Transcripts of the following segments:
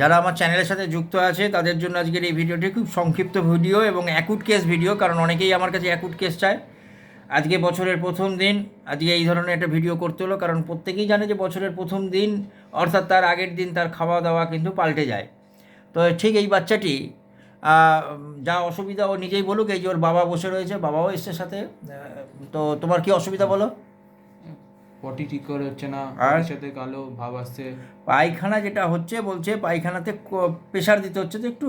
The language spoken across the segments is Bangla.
যারা আমার চ্যানেলের সাথে যুক্ত আছে, তাদের জন্য আজকের এই ভিডিওটি খুব সংক্ষিপ্ত ভিডিও এবং অ্যাকুট কেস ভিডিও, কারণ অনেকেই আমার কাছে অ্যাকুট কেস চায়। আজকে বছরের প্রথম দিন, আজকে এই ধরনের একটা ভিডিও করতে হলো, কারণ প্রত্যেকেই জানে যে বছরের প্রথম দিন, অর্থাৎ তার আগের দিন তার খাওয়া দাওয়া কিন্তু পাল্টে যায়। তো ঠিক এই বাচ্চাটি যা অসুবিধা ও নিজেই বলুক, এই যে ওর বাবা বসে রয়েছে, বাবাও এসছে সাথে। তো তোমার কি অসুবিধা বলো? পটি ঠিক করে হচ্ছে না আর? সাথে কালো ভাব আসছে। পায়খানা যেটা হচ্ছে বলছে পায়খানাতে প্রেশার দিতে হচ্ছে তো একটু?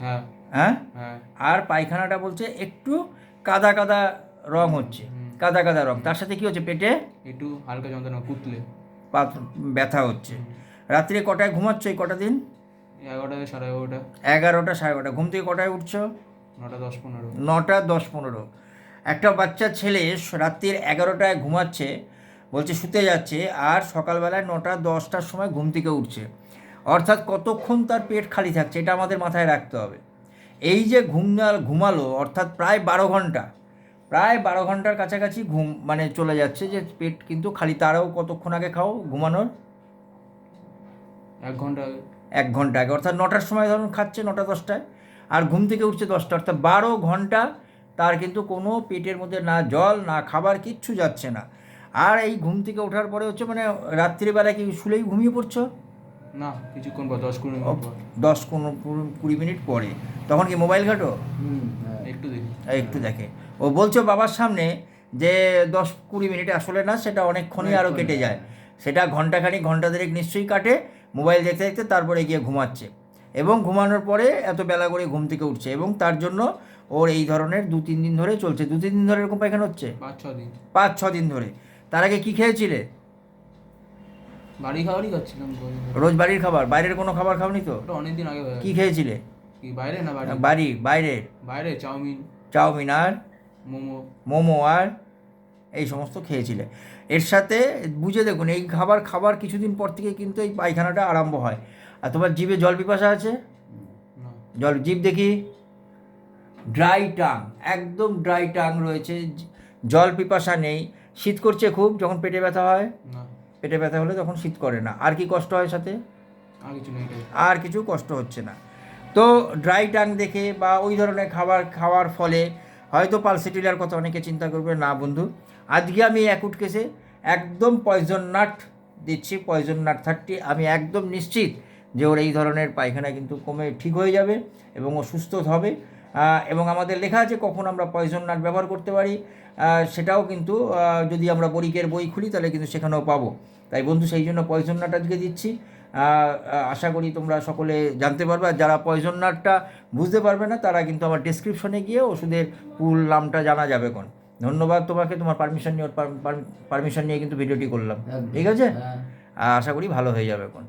হ্যাঁ। হ্যাঁ? হ্যাঁ। আর পায়খানাটা বলছে একটু কাদা কাদা রং হচ্ছে কাদা কাদা রং। তার সাথে কি হচ্ছে পেটে? একটু হালকা যন্ত্রণা কুতলে। ব্যথা হচ্ছে। রাত্রে কটায় ঘুমাচ্ছ এই কটা দিন? এগারোটা সাড়ে এগারোটা। এগারোটা সাড়ে এগারোটা। ঘুম থেকে কটায় উঠছো? নটা দশ পনেরো। নটা দশ পনেরো। একটা বাচ্চা ছেলে রাত্রির এগারোটায় ঘুমাচ্ছে বলছে শুতে যাচ্ছে আর সকালবেলায় নটা দশটার সময় ঘুম থেকে উঠছে। অর্থাৎ কতক্ষণ তার পেট খালি থাকছে এটা আমাদের মাথায় রাখতে হবে। এই যে ঘুমনাল ঘুমালো অর্থাৎ প্রায় বারো ঘণ্টা প্রায় বারো ঘণ্টার কাছাকাছি ঘুম মানে চলে যাচ্ছে যে পেট কিন্তু খালি। তারাও কতক্ষণ আগে খাও ঘুমানোর? এক ঘণ্টা আগে। এক ঘণ্টা আগে। অর্থাৎ নটার সময় ধরুন খাচ্ছে নটা দশটায় আর ঘুম থেকে উঠছে দশটা। অর্থাৎ বারো ঘণ্টা তার কিন্তু কোনো পেটের মধ্যে না জল না খাবার কিচ্ছু যাচ্ছে না। আর এই ঘুম থেকে ওঠার পরে হচ্ছে মানে রাত্রিবেলায় কি শুলেই ঘুমিয়ে পড়ছো? না কিছুক্ষণ পর দশ কুড়ি দশ কোনো কুড়ি- মিনিট পরে। তখন কি মোবাইল ঘাটো? একটু দেখি। একটু দেখে। ও বলছো বাবার সামনে যে দশ কুড়ি মিনিট আসলে না সেটা অনেকক্ষণই আরও কেটে যায়। সেটা ঘন্টাখানিক ঘণ্টা দেড়েক নিশ্চয়ই কাটে মোবাইল দেখতে দেখতে তারপরে গিয়ে ঘুমাচ্ছে। এবং ঘুমানোর পরে এত বেলা করে ঘুম থেকে উঠছে। এবং তার জন্য ওর এই ধরনের দু তিন দিন ধরে চলছে। দু তিন দিন ধরে এরকম পায়খানা হচ্ছে? পাঁচ ছ দিন। পাঁচ ছ দিন ধরে। তার আগে কী খেয়েছিলে? বাড়ি খাবারই খাচ্ছিলাম রোজ বাড়ির খাবার? বাইরের কোনো খাবার খাওনি তো? অনেকদিন আগে কী খেয়েছিলে? কি বাইরে না বাড়ি? বাড়ি বাইরের বাইরে চাউমিন। চাউমিন আর? মোমো। মোমো আর? এই সমস্ত খেয়েছিলে। এর সাথে বুঝে দেখুন এই খাবার খাবার কিছুদিন পর থেকে কিন্তু এই পায়খানাটা আরম্ভ হয়। আর তোমার জিভে জল পিপাসা আছে? জল জিভ দেখি। ড্রাই টাং একদম ড্রাই টাং রয়েছে জল পিপাসা নেই শীত করছে খুব যখন পেটে ব্যথা হয় পেটে ব্যথা হলে তখন শীত করে না। আর কি কষ্ট হয় সাথে? আর কিছু কষ্ট হচ্ছে না। তো ড্রাই টাং দেখে বা ওই ধরনের খাবার খাওয়ার ফলে হয়তো পালসিটিলার কথা অনেকে চিন্তা করবে না বন্ধু। আজকে আমি অ্যাকুট কেসে একদম পয়জন নাট দিচ্ছি পয়জন নাট থার্টি আমি একদম নিশ্চিত যে ওর এই ধরনের পায়খানা কিন্তু কমে ঠিক হয়ে যাবে এবং ও সুস্থ হবে। এবং আমাদের লেখা আছে কখন আমরা পয়জন নাট ব্যবহার করতে পারি। সেটাও কিন্তু যদি আমরা বরিকের বই খুলি তাহলে কিন্তু সেখানেও পাবো। তাই বন্ধু সেই জন্য পয়জন নাট আজকে দিচ্ছি। আশা করি তোমরা সকলে জানতে পারবে। আর যারা পয়জন নাটটা বুঝতে পারবে না তারা কিন্তু আমার ডিসক্রিপশনে গিয়ে ওষুধের পুল নামটা জানা যাবে কোন ধন্যবাদ তোমাকে তোমার পারমিশন নিয়ে পারমিশন নিয়ে কিন্তু ভিডিওটি করলাম। ঠিক আছে? আশা করি ভালো হয়ে যাবে কোন